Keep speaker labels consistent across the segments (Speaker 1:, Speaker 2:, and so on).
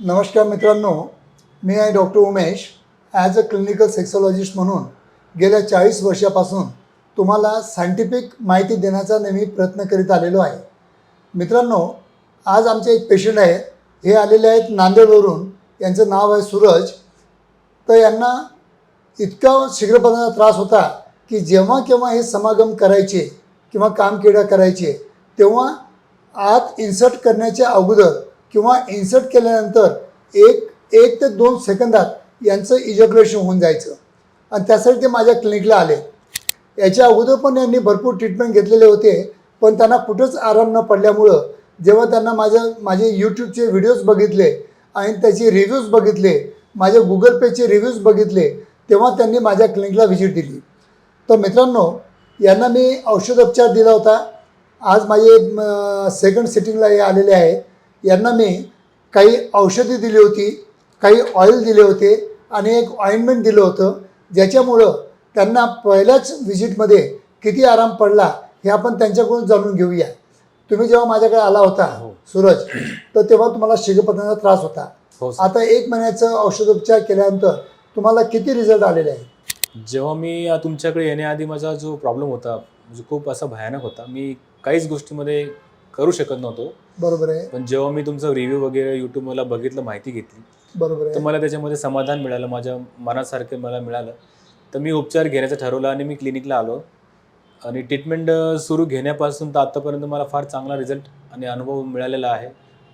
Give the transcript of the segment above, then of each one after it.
Speaker 1: नमस्कार मित्रांनो मी आहे doctor Umesh. As a clinical sexologist म्हणून गेल्या चाळीस वर्षापासून तुम्हाला सायंटिफिक माहिती देण्याचा नेहमी प्रयत्न करीत आलेलो आहे. मित्रांनो आज आमचे एक पेशंट आहे हे आलेले आहेत नांदेडवरून. यांचं नाव आहे सूरज. तर यांना इतका शीघ्रपणाचा त्रास होता की जेव्हा केव्हा हे समागम करायचे किंवा कामकिडा करायचे तेव्हा आत इन्सर्ट करण्याच्या अगोदर किंवा इन्सर्ट केल्यानंतर एक एक ते दोन सेकंदात यांचं इजॅक्युलेशन होऊन जायचं. आणि त्यासाठी ते माझ्या क्लिनिकला आले. याच्या अगोदर पण यांनी भरपूर ट्रीटमेंट घेतलेले होते पण त्यांना कुठंच आराम न पडल्यामुळं जेव्हा त्यांना माझ्या माझे यूट्यूबचे व्हिडिओज बघितले आणि त्याचे रिव्ह्यूज बघितले माझे गुगल पेचे रिव्ह्यूज बघितले तेव्हा त्यांनी माझ्या क्लिनिकला व्हिजिट दिली. तर मित्रांनो यांना मी औषधोपचार दिला होता. आज माझे सेकंड सिटिंगला हे आलेले आहेत यांना मी काही औषधी दिली होती काही ऑइल दिले होते आणि एक ऑइंटमेंट दिलं होतं ज्याच्यामुळं त्यांना पहिल्याच व्हिजिटमध्ये किती आराम पडला हे आपण त्यांच्याकडून जाणून घेऊया तुम्ही जेव्हा माझ्याकडे आला होता
Speaker 2: हो.
Speaker 1: सूरज तर तेव्हा तुम्हाला शिगपणाचा त्रास होता
Speaker 2: हो.
Speaker 1: आता एक महिन्याचं औषधोपचार केल्यानंतर तुम्हाला किती रिझल्ट आलेले आहे
Speaker 2: जेव्हा मी तुमच्याकडे येण्याआधी माझा जो प्रॉब्लेम होता म्हणजे खूप असा भयानक होता मी काहीच गोष्टीमध्ये करू शकत नव्हतो.
Speaker 1: बरोबर आहे.
Speaker 2: पण जेव्हा मी तुमचा रिव्ह्यू वगैरे यूट्यूब मला बघितलं माहिती घेतली
Speaker 1: बरोबर
Speaker 2: तर
Speaker 1: आहे
Speaker 2: मला त्याच्यामध्ये समाधान मिळालं माझ्या मनासारखे मला मिळालं. तर मी उपचार घेण्याचं ठरवलं आणि मी क्लिनिकला आलो. आणि ट्रीटमेंट सुरू घेण्यापासून तर आत्तापर्यंत मला फार चांगला रिझल्ट आणि अनुभव मिळालेला आहे.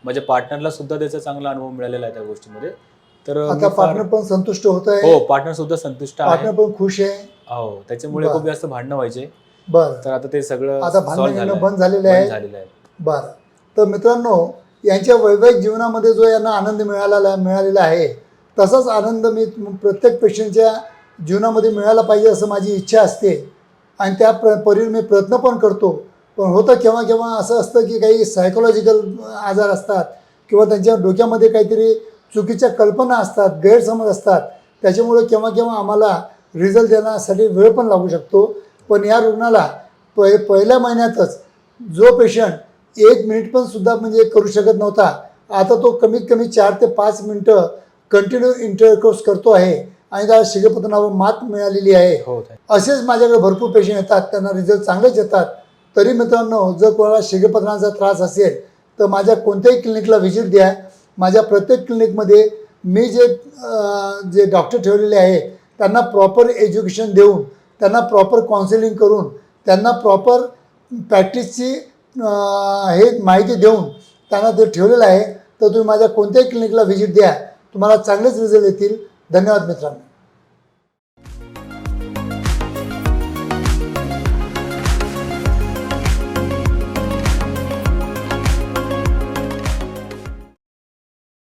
Speaker 2: माझ्या पार्टनरला सुद्धा त्याचा चांगला अनुभव मिळालेला आहे त्या गोष्टीमध्ये. तर मी
Speaker 1: आता
Speaker 2: फार-
Speaker 1: पार्टनर पण संतुष्ट होत आहे.
Speaker 2: हो पार्टनर सुद्धा संतुष्ट आहे.
Speaker 1: पार्टनर पण खुश आहे.
Speaker 2: हो त्याच्यामुळे
Speaker 1: बरं.
Speaker 2: खूप जास्त भांडणं व्हायचे.
Speaker 1: बरं.
Speaker 2: तर आता ते सगळं
Speaker 1: आता
Speaker 2: solve
Speaker 1: भांडण
Speaker 2: झालंय.
Speaker 1: बंद झालेलं
Speaker 2: बंद
Speaker 1: आहे
Speaker 2: झालेलं आहे.
Speaker 1: बरं. तर मित्रांनो यांच्या वैवाहिक जीवनामध्ये जो यांना आनंद मिळाला मिळालेला आहे तसाच आनंद मी प्रत्येक पेशंटच्या जीवनामध्ये मिळाला पाहिजे असं माझी इच्छा असते. आणि त्या प्र परीने मी प्रयत्न पण करतो. पण होतं केव्हा केव्हा असं असतं की काही सायकोलॉजिकल आजार असतात किंवा त्यांच्या डोक्यामध्ये काहीतरी चुकीच्या कल्पना असतात गैरसमज असतात. त्याच्यामुळे केव्हा केव्हा आम्हाला रिझल्ट देण्यासाठी वेळ पण लागू शकतो. पण या रुग्णाला प पहिल्या महिन्यातच जो पेशंट एक मिनिट पण सुद्धा म्हणजे करू शकत नव्हता. आता तो कमीत कमी चार ते पाच मिनटं कंटिन्यू इंटरकोर्स करतो आहे आणि त्याला शिगपतनावर मात मिळालेली आहे.
Speaker 2: हो ताई.
Speaker 1: असेच माझ्याकडे भरपूर पेशंट येतात त्यांना रिझल्ट चांगलेच येतात. तरी मित्रांनो जर कोणाला शिगपतनाचा त्रास असेल तर माझ्या कोणत्याही क्लिनिकला व्हिजिट द्या. माझ्या प्रत्येक क्लिनिकमध्ये मी जे जे डॉक्टर ठेवलेले आहे त्यांना प्रॉपर एज्युकेशन देऊन त्यांना प्रॉपर काउन्सिलिंग करून त्यांना प्रॉपर प्रॅक्टिसची हे माहिती देऊन त्यांना ते ठेवलेलं आहे तर तुम्ही माझ्या कोणत्याही क्लिनिकला व्हिजिट द्या. तुम्हाला चांगलेच रिझल्ट येतील. धन्यवाद मित्रांनो.